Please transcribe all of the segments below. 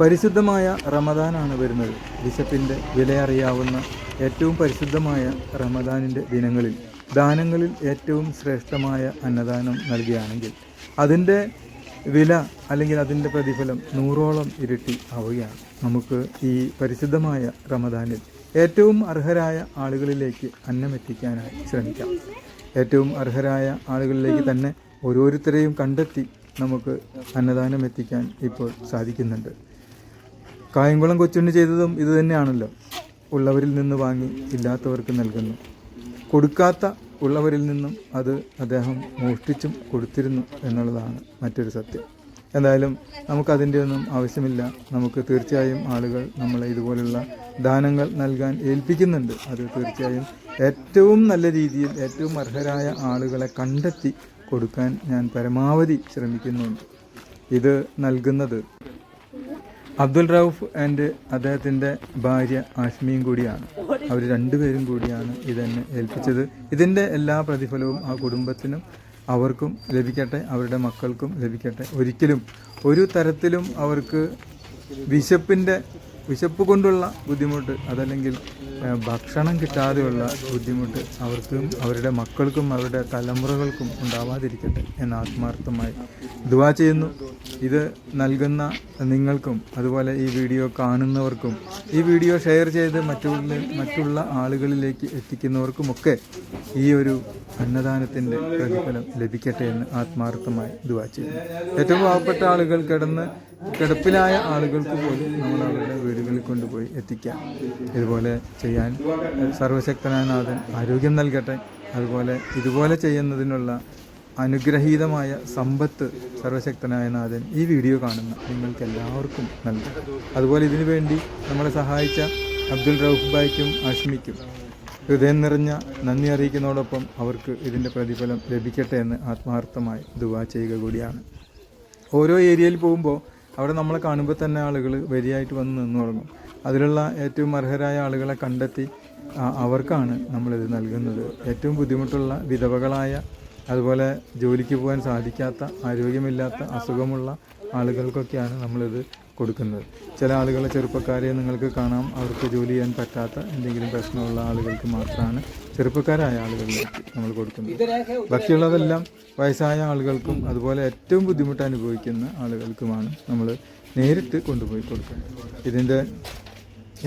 പരിശുദ്ധമായ റമദാനാണ് വരുന്നത്. വിശപ്പിന്റെ വിലയറിയാവുന്ന ഏറ്റവും പരിശുദ്ധമായ റമദാനിന്റെ ദിനങ്ങളിൽ ദാനങ്ങളിൽ ഏറ്റവും ശ്രേഷ്ഠമായ അന്നദാനം നൽകുകയാണെങ്കിൽ അതിന്റെ വില അല്ലെങ്കിൽ അതിന്റെ പ്രതിഫലം നൂറോളം ഇരട്ടി ആവുകയാണ്. നമുക്ക് ഈ പരിശുദ്ധമായ റമദാനിൽ ഏറ്റവും അർഹരായ ആളുകളിലേക്ക് അന്നമെത്തിക്കാനായി ശ്രമിക്കാം. ഏറ്റവും അർഹരായ ആളുകളിലേക്ക് തന്നെ ഓരോരുത്തരെയും കണ്ടെത്തി നമുക്ക് അന്നദാനം എത്തിക്കാൻ ഇപ്പോൾ സാധിക്കുന്നുണ്ട്. കായംകുളം കൊച്ചുണ്ണി ചെയ്തതും ഇത് തന്നെയാണല്ലോ. ഉള്ളവരിൽ നിന്ന് വാങ്ങി ഇല്ലാത്തവർക്ക് നൽകുന്നു. കൊടുക്കാത്ത ഉള്ളവരിൽ നിന്നും അത് അദ്ദേഹം മോഷ്ടിച്ചും കൊടുത്തിരുന്നു എന്നുള്ളതാണ് മറ്റൊരു സത്യം. എന്തായാലും നമുക്കതിന്റെ ഒന്നും ആവശ്യമില്ല. നമുക്ക് തീർച്ചയായും ആളുകൾ നമ്മളെ ഇതുപോലുള്ള ദാനങ്ങൾ നൽകാൻ ഏൽപ്പിക്കുന്നുണ്ട്. അത് തീർച്ചയായും ഏറ്റവും നല്ല രീതിയിൽ ഏറ്റവും അർഹരായ ആളുകളെ കണ്ടെത്തി കൊടുക്കാൻ ഞാൻ പരമാവധി ശ്രമിക്കുന്നുണ്ട്. ഇത് നൽകുന്നത് അബ്ദുൽ റൌഫ് ആൻഡ് അദ്ദേഹത്തിന്റെ ഭാര്യ ആഷ്മിയും കൂടിയാണ്. അവർ രണ്ടുപേരും കൂടിയാണ് ഇതെന്നെ ഏൽപ്പിച്ചത്. ഇതിന്റെ എല്ലാ പ്രതിഫലവും ആ കുടുംബത്തിനും അവർക്കും ലഭിക്കട്ടെ അവരുടെ മക്കൾക്കും ലഭിക്കട്ടെ. ഒരിക്കലും ഒരു തരത്തിലും അവർക്ക് വിശപ്പിന്റെ വിശപ്പ് കൊണ്ടുള്ള ബുദ്ധിമുട്ട് അതല്ലെങ്കിൽ ഭക്ഷണം കിട്ടാതെയുള്ള ബുദ്ധിമുട്ട് അവർക്കും അവരുടെ മക്കൾക്കും അവരുടെ തലമുറകൾക്കും ഉണ്ടാവാതിരിക്കട്ടെ എന്ന് ആത്മാർത്ഥമായി ദുവാ ചെയ്യുന്നു. ഇത് നൽകുന്ന നിങ്ങൾക്കും അതുപോലെ ഈ വീഡിയോ കാണുന്നവർക്കും ഈ വീഡിയോ ഷെയർ ചെയ്ത് മറ്റുള്ള മറ്റുള്ള ആളുകളിലേക്ക് എത്തിക്കുന്നവർക്കുമൊക്കെ ഈ ഒരു അന്നദാനത്തിന്റെ പ്രതിഫലം ലഭിക്കട്ടെ എന്ന് ആത്മാർത്ഥമായി ദുവാ ചെയ്യുന്നു. ഏറ്റവും പാവപ്പെട്ട ആളുകൾ കിടന്ന് കിടപ്പിലായ ആളുകൾക്ക് പോലും നമ്മൾ അവരുടെ വീടുകളിൽ കൊണ്ടുപോയി എത്തിക്കാം. ഇതുപോലെ ചെയ്യാൻ സർവശക്തനായ നാഥൻ ആരോഗ്യം നൽകട്ടെ. അതുപോലെ ഇതുപോലെ ചെയ്യുന്നതിനുള്ള അനുഗ്രഹീതമായ സമ്പത്ത് സർവശക്തനായ നാഥൻ ഈ വീഡിയോ കാണുന്ന നിങ്ങൾക്ക് എല്ലാവർക്കും നൽകും. അതുപോലെ ഇതിനു വേണ്ടി നമ്മളെ സഹായിച്ച അബ്ദുൽ റൌഫ് ബായ്ക്കും അഷ്മിക്കും ഹൃദയം നിറഞ്ഞ നന്ദി അറിയിക്കുന്നതോടൊപ്പം അവർക്ക് ഇതിന്റെ പ്രതിഫലം ലഭിക്കട്ടെ എന്ന് ആത്മാർത്ഥമായി ദുവാ ചെയ്യുക കൂടിയാണ്. ഓരോ ഏരിയയിൽ പോകുമ്പോൾ അവിടെ നമ്മളെ കാണുമ്പോൾ തന്നെ ആളുകൾ വരിയായിട്ട് വന്ന് നിന്ന് തുടങ്ങും അതിലുള്ള ഏറ്റവും അർഹരായ ആളുകളെ കണ്ടെത്തി അവർക്കാണ് നമ്മളിത് നൽകുന്നത്. ഏറ്റവും ബുദ്ധിമുട്ടുള്ള വിധവകളായ അതുപോലെ ജോലിക്ക് പോകാൻ സാധിക്കാത്ത ആരോഗ്യമില്ലാത്ത അസുഖമുള്ള ആളുകൾക്കൊക്കെയാണ് നമ്മളിത് കൊടുക്കുന്നത്. ചില ആളുകളെ ചെറുപ്പക്കാരെ നിങ്ങൾക്ക് കാണാം. അവർക്ക് ജോലി ചെയ്യാൻ പറ്റാത്ത എന്തെങ്കിലും പ്രശ്നമുള്ള ആളുകൾക്ക് മാത്രമാണ് ചെറുപ്പക്കാരായ ആളുകളിലേക്ക് നമ്മൾ കൊടുക്കുന്നത്. ബാക്കിയുള്ളതെല്ലാം വയസ്സായ ആളുകൾക്കും അതുപോലെ ഏറ്റവും ബുദ്ധിമുട്ട് അനുഭവിക്കുന്ന ആളുകൾക്കുമാണ് നമ്മൾ നേരിട്ട് കൊണ്ടുപോയി കൊടുക്കുന്നത്. ഇതിന്റെ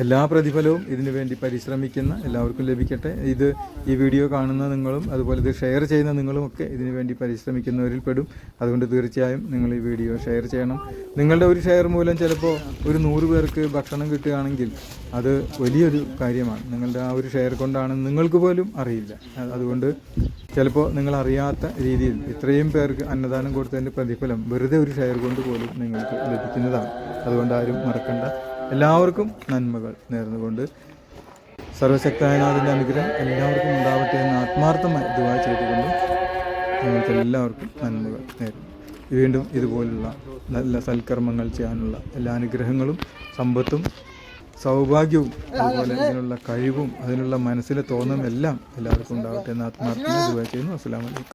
എല്ലാ പ്രതിഫലവും ഇതിനു വേണ്ടി പരിശ്രമിക്കുന്ന എല്ലാവർക്കും ലഭിക്കട്ടെ. ഇത് ഈ വീഡിയോ കാണുന്ന നിങ്ങളും അതുപോലെ ഇത് ഷെയർ ചെയ്യുന്ന നിങ്ങളും ഒക്കെ ഇതിനു വേണ്ടി പരിശ്രമിക്കുന്നവരിൽ പെടും. അതുകൊണ്ട് തീർച്ചയായും നിങ്ങൾ ഈ വീഡിയോ ഷെയർ ചെയ്യണം. നിങ്ങളുടെ ഒരു ഷെയർ മൂലം ചിലപ്പോൾ ഒരു നൂറ് പേർക്ക് ഭക്ഷണം കിട്ടുകയാണെങ്കിൽ അത് വലിയൊരു കാര്യമാണ്. നിങ്ങളുടെ ആ ഒരു ഷെയർ കൊണ്ടാണ് നിങ്ങൾക്ക് പോലും അറിയില്ല. അതുകൊണ്ട് ചിലപ്പോൾ നിങ്ങൾ അറിയാത്ത രീതിയിൽ ഇത്രയും പേർക്ക് അന്നദാനം കൊടുത്തതിന്റെ പ്രതിഫലം വെറുതെ ഒരു ഷെയർ കൊണ്ട് പോലും നിങ്ങൾക്ക് ലഭിക്കുന്നതാണ്. അതുകൊണ്ട് ആരും മറക്കണ്ട. എല്ലാവർക്കും നന്മകൾ നേർന്നുകൊണ്ട് സർവശക്തനായ നാഥന്റെ അനുഗ്രഹം എല്ലാവർക്കും ഉണ്ടാവട്ടെ എന്ന് ആത്മാർത്ഥമായി ദുവാ ചെയ്തുകൊണ്ട് നിങ്ങൾക്ക് എല്ലാവർക്കും നന്മകൾ നേരുന്നു. വീണ്ടും ഇതുപോലുള്ള നല്ല സൽക്കർമ്മങ്ങൾ ചെയ്യാനുള്ള എല്ലാ അനുഗ്രഹങ്ങളും സമ്പത്തും സൗഭാഗ്യവും അതുപോലെ അതിനുള്ള കഴിവും അതിനുള്ള മനസ്സിലെ തോന്നലും എല്ലാം എല്ലാവർക്കും ഉണ്ടാവട്ടെ എന്ന് ആത്മാർത്ഥമായി ദുവാ ചെയ്യുന്നു. അസ്സാം അലൈക്കും.